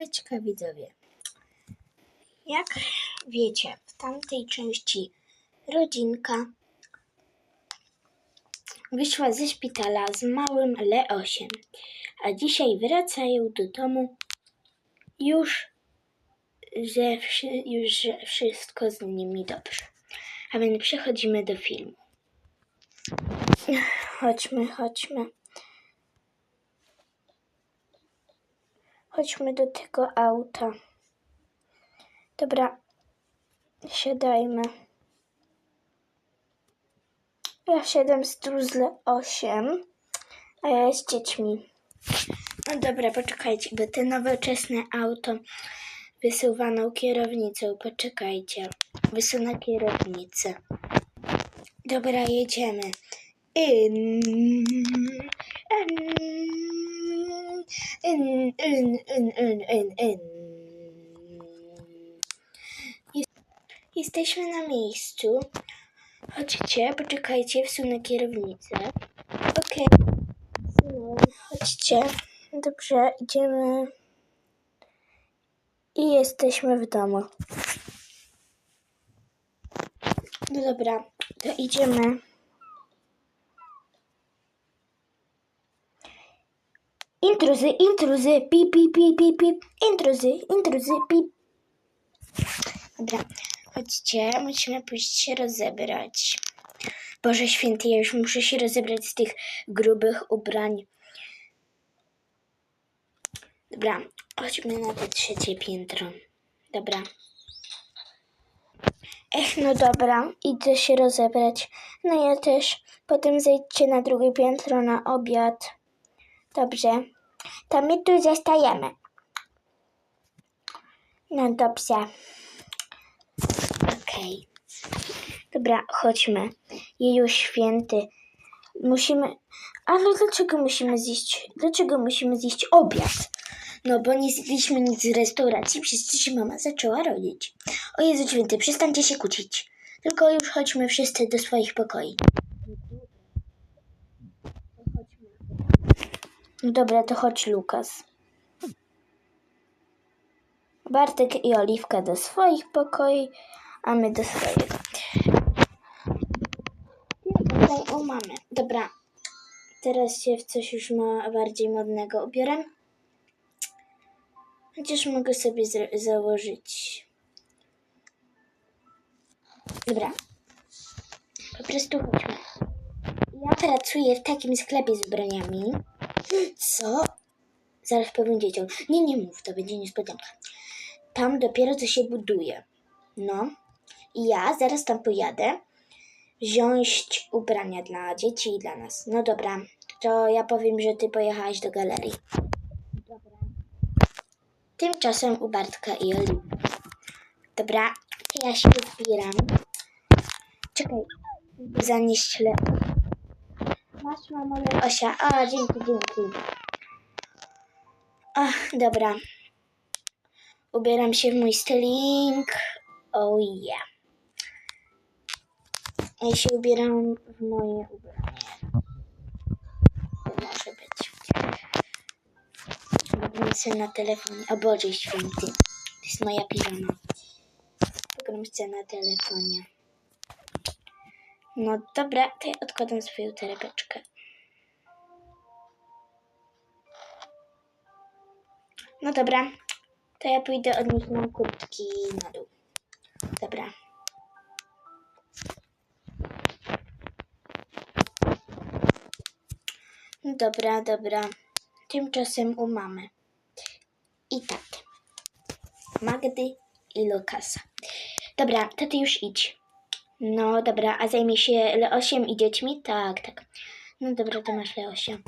Cześć widzowie. Jak wiecie, w tamtej części rodzinka wyszła ze szpitala z małym Leosiem, a dzisiaj wracają do domu już, że, już że wszystko z nimi dobrze. A więc przechodzimy do filmu. Chodźmy, chodźmy. Chodźmy do tego auta. Dobra, siadajmy. Ja siedem z Truzle 8, a ja z dziećmi. No dobra, poczekajcie, bo te nowoczesne auto wysuwaną kierownicą. Poczekajcie. Wysunę kierownicę. Dobra, jedziemy. In, in, in, Jest, jesteśmy na miejscu. Chodźcie, poczekajcie, wsunę kierownicę. Okej. Wsunąłem. Chodźcie. Dobrze, idziemy. I jesteśmy w domu. No dobra, to idziemy. Intruzy, intruzy, pip, pip, pip, pip, pip. Intruzy, intruzy, pip. Dobra, chodźcie, musimy pójść się rozebrać. Boże święty, ja już muszę się rozebrać z tych grubych ubrań. Dobra, chodźmy na te trzecie piętro. Dobra. Ech, no dobra, idę się rozebrać. No ja też. Potem zejdźcie na drugie piętro na obiad. Dobrze. To my tu zostajemy. No dobrze. Okej. Dobra, chodźmy. Jeju święty. Musimy... Ale dlaczego musimy zjeść... Dlaczego musimy zjeść obiad? No bo nie zjedliśmy nic z restauracji, przez co się mama zaczęła rodzić. O Jezu święty, przestańcie się kłócić. Tylko już chodźmy wszyscy do swoich pokoi. Dobra, to chodź Lukas. Bartek i Oliwka do swoich pokoi, a my do swojego. Tutaj o mamy. Dobra, teraz się w coś już ma bardziej modnego ubiorę. Chociaż mogę sobie założyć. Dobra. Po prostu chodźmy. Ja pracuję w takim sklepie z ubraniami. Co? Zaraz powiem dzieciom. Nie, nie mów, to będzie niespodzianka. Tam dopiero co się buduje. No. I ja zaraz tam pojadę wziąć ubrania dla dzieci i dla nas. No dobra, to ja powiem, że ty pojechałaś do galerii. Dobra. Tymczasem u Bartka i Oliwy. Dobra, ja się zbieram. Czekaj, zanieść le... Masz mamo Leosia. A, dzięki, dzięki. Ach, dobra. Ubieram się w mój styling. Oh yeah. Ja się ubieram w moje ubranie. To może być. Pogram sobie na telefonie. O Boże święty. To jest moja piżama. Pogram sobie na telefonie. No dobra, to ja odkładam swoją torebeczkę. No dobra, to ja pójdę odnieść nam kurtki na dół. Dobra. Dobra, dobra. Tymczasem u mamy. I taty. Magdy i Lukasa. Dobra, to ty już idź. No dobra, a zajmie się Leosiem i dziećmi? Tak, tak. No dobra, to masz Leosia.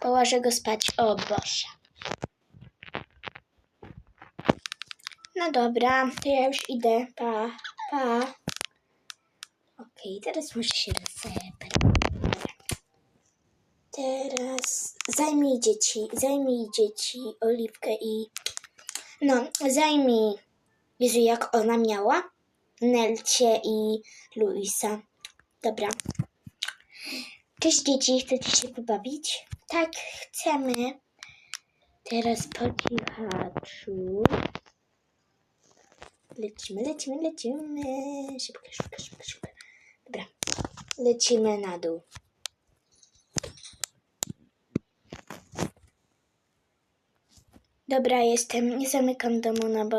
Położę go spać. O Boże. No dobra, to ja już idę. Pa, pa. Okej, teraz muszę się rozebrać. Teraz zajmij dzieci, zajmij dzieci Oliwkę i... No, zajmij... Jezu, jak ona miała? Nelcie i Luisa. Dobra. Cześć dzieci, chcecie się pobawić? Tak, chcemy. Teraz po cichaczu. Lecimy, lecimy, lecimy. Szybko, szybko, szybko, szybko. Dobra. Lecimy na dół. Dobra, jestem. Nie zamykam domu, no bo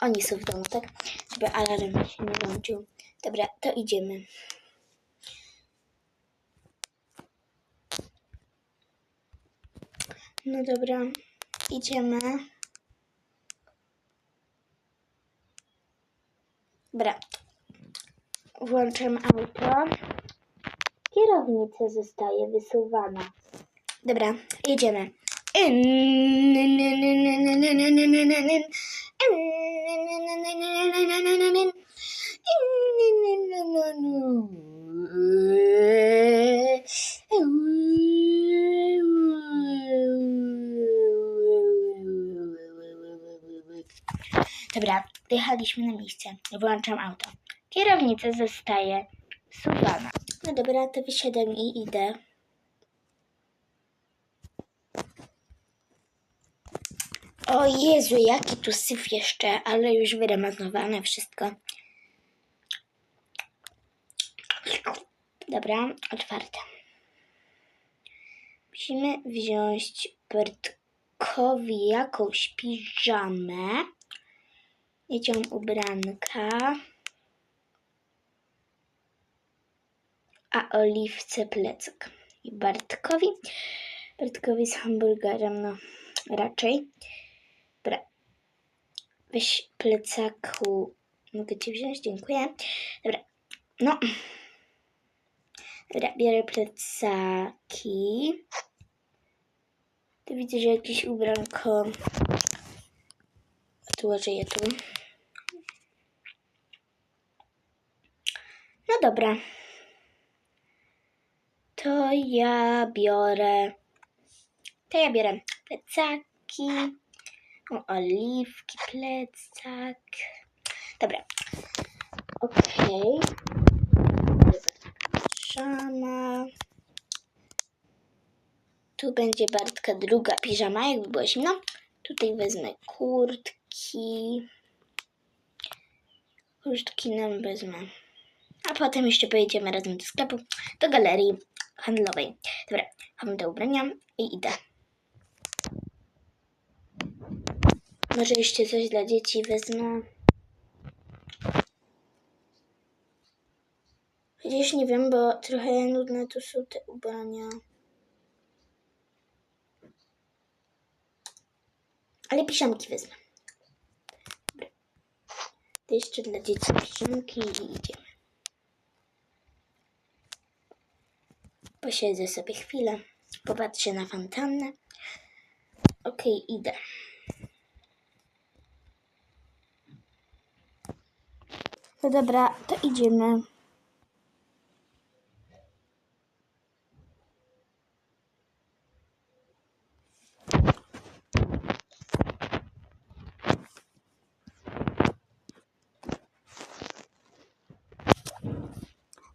oni są w domu, tak? Żeby alarm się nie włączył. Dobra, to idziemy. No dobra, idziemy. Dobra, włączam auto. Kierownica zostaje wysuwana. Dobra, jedziemy. Dobra, dojechaliśmy na miejsce. Włączam auto. Kierownica zostaje suwana. No dobra, to wysiadam i idę. O Jezu, jaki tu syf jeszcze, ale już wyremontowane wszystko. Dobra, otwarte. Musimy wziąć Bertkowi jakąś piżamę. Jedzią ubranka. A Oliwce plecak. I Bartkowi. Bartkowi z hamburgerem, no raczej. Dobra. Weź plecaku. Mogę ci wziąć? Dziękuję. Dobra. No. Dobra, biorę plecaki. Tu widzę, że jakieś ubranko. Odłożę je tu. Dobra. To ja biorę. To ja biorę plecaki. O, oliwki, plecak. Dobra. Okej. Piżama. Tu będzie Bartka druga piżama, jakby było zimno. Tutaj wezmę kurtki. Kurtki nam wezmę. A potem jeszcze pojedziemy razem do sklepu, do galerii handlowej. Dobra, chowam te ubrania i idę. Może jeszcze coś dla dzieci wezmę. Chociaż nie wiem, bo trochę nudne tu są te ubrania. Ale piżamki wezmę. To jeszcze dla dzieci piżamki i idziemy. Posiedzę sobie chwilę, popatrzę na fontannę. Okej, idę. No dobra, to idziemy.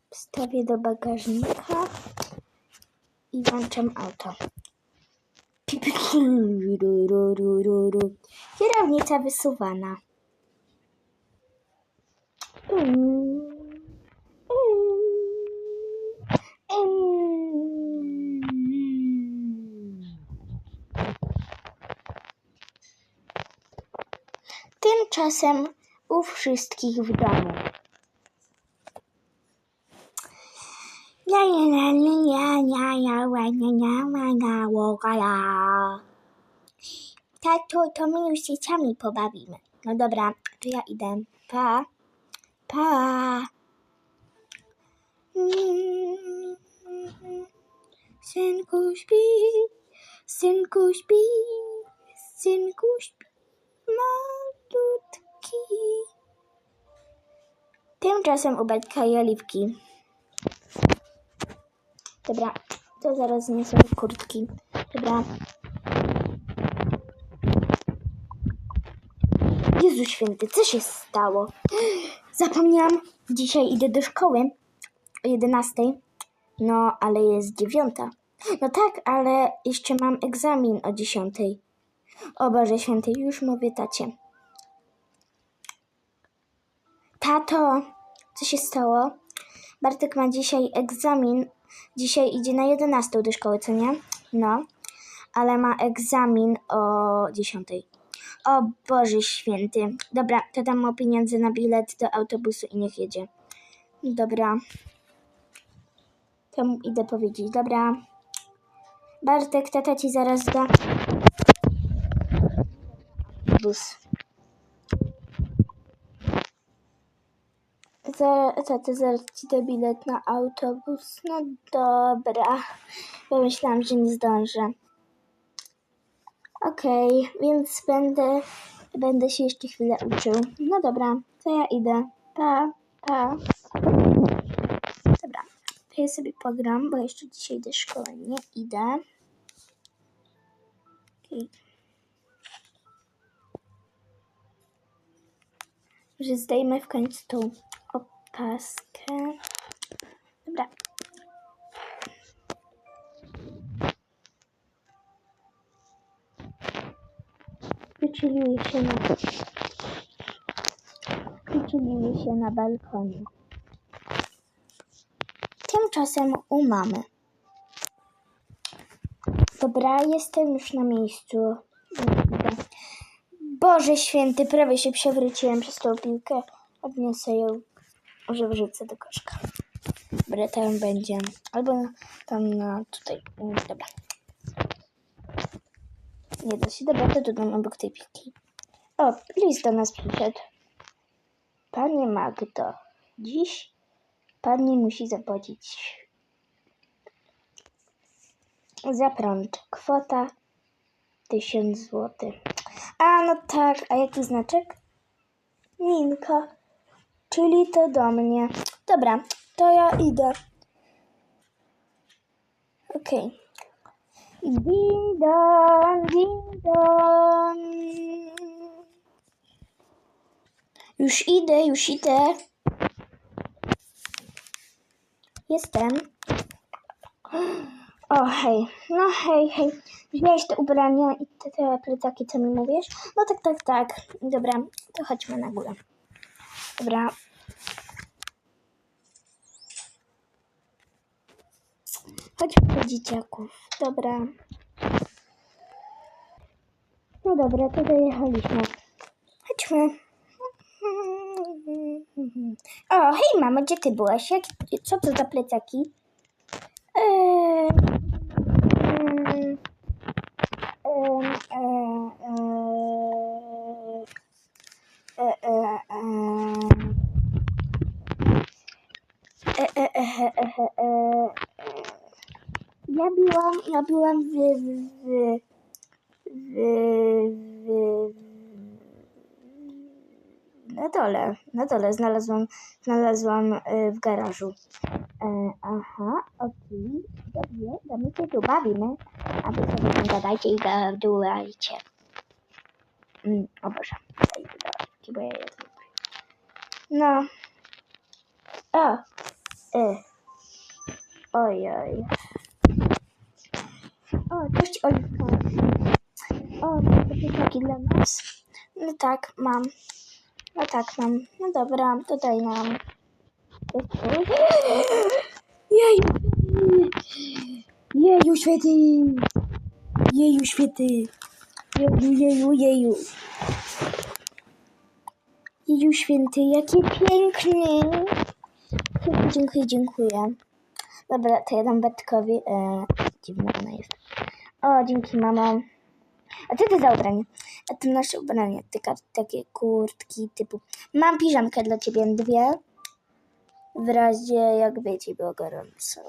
Wstawię do bagażnika i włączam auto. Kierownica wysuwana. Tymczasem u wszystkich w domu. Tak, to, to my już dzieciami pobawimy. No dobra, to ja idę. Pa. Pa. Synku śpi, synku śpi, synku śpi, malutki. Tymczasem u Betka i Oliwki. Dobra, to zaraz zniosę kurtki. Dobra. Jezu święty, co się stało? Zapomniałam, dzisiaj idę do szkoły o 11. No, ale jest dziewiąta. No tak, ale jeszcze mam egzamin o 10. O Boże Święty, już mówię tacie. Tato, co się stało? Bartek ma dzisiaj egzamin. Dzisiaj idzie na 11 do szkoły, co nie? No, ale ma egzamin o 10. O Boże Święty. Dobra, to dam mu pieniądze na bilet do autobusu i niech jedzie. Dobra. To mu idę powiedzieć. Dobra. Bartek, tata ci zaraz da. Bus. Zaraz ci da bilet na autobus. No dobra. Bo myślałam, że nie zdążę. Okej, więc będę, będę się jeszcze chwilę uczył. No dobra, to ja idę. Pa, pa. Dobra, to ja sobie pogram, bo jeszcze dzisiaj do szkoły nie idę. Okej. Że zdejmę w końcu tą opaskę. Dobra. Wychyliły się na... Wychyliły się na balkonie. Tymczasem u mamy. Dobra, jestem już na miejscu. Dobra. Boże święty, prawie się przewróciłem przez tą piłkę. Odniosę ją, może wrzucę do koszka. Dobra, tam będzie. Albo tam na tutaj. Dobra. Nie da się. Dobra, to dodam obok tej piłki. O, list do nas przyszedł. Panie Magdo, dziś pani musi zapłacić za prąd. Kwota 1000 zł. A, no tak. A jaki znaczek? Minka. Czyli to do mnie. Dobra, to ja idę. Okej. Ding dong, ding dong. Już idę, już idę. Jestem. O, hej. No, hej, hej. Wziąłeś te ubrania i te, te plecaki, co mi mówisz? No tak, tak, tak. Dobra, to chodźmy na górę. Dobra. Chodźmy do dzieciaków. Dobra. No dobra, to dojechaliśmy. Chodźmy. O, hej mamo, gdzie ty byłaś? Jak, co to za plecaki? Eee, mm, em, e, e, e, e, em. E, e, e, e, e, e, e. Ja byłam, ja byłam w, w, w, w, w, na dole, na dole znalazłam, znalazłam y, w garażu. E, aha, okej, dobrze, to my się tu bawimy, a wy sobie tam gadajcie i gadujcie. Mm, o Boże, bo ja. No. O, y. Oj, oj. O, cześć Oliwka. O, taki dla nas. No tak, mam. No tak, mam. No dobra, to daj nam. Jeju! Świety! Jeju, świety! Jeju, jeju, jeju! Jeju, święty, jaki piękny! Dziękuję, dziękuję. Dobra, to ja dam Bartkowi. E, dziwna ona jest. O, dzięki, mamo. A co to za ubranie? A to nasze ubranie, tylko takie kurtki typu. Mam piżamkę dla ciebie, dwie. W razie jakby ci było gorąco.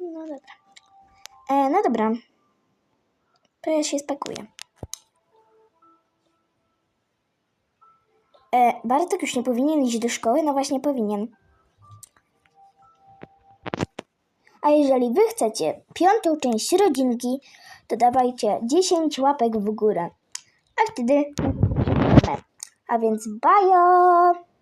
No dobra. E, no dobra. To ja się spakuję. E, Bartek już nie powinien iść do szkoły? No właśnie powinien. A jeżeli wy chcecie piątą część rodzinki, to dawajcie 10 łapek w górę. A wtedy... A więc bajo!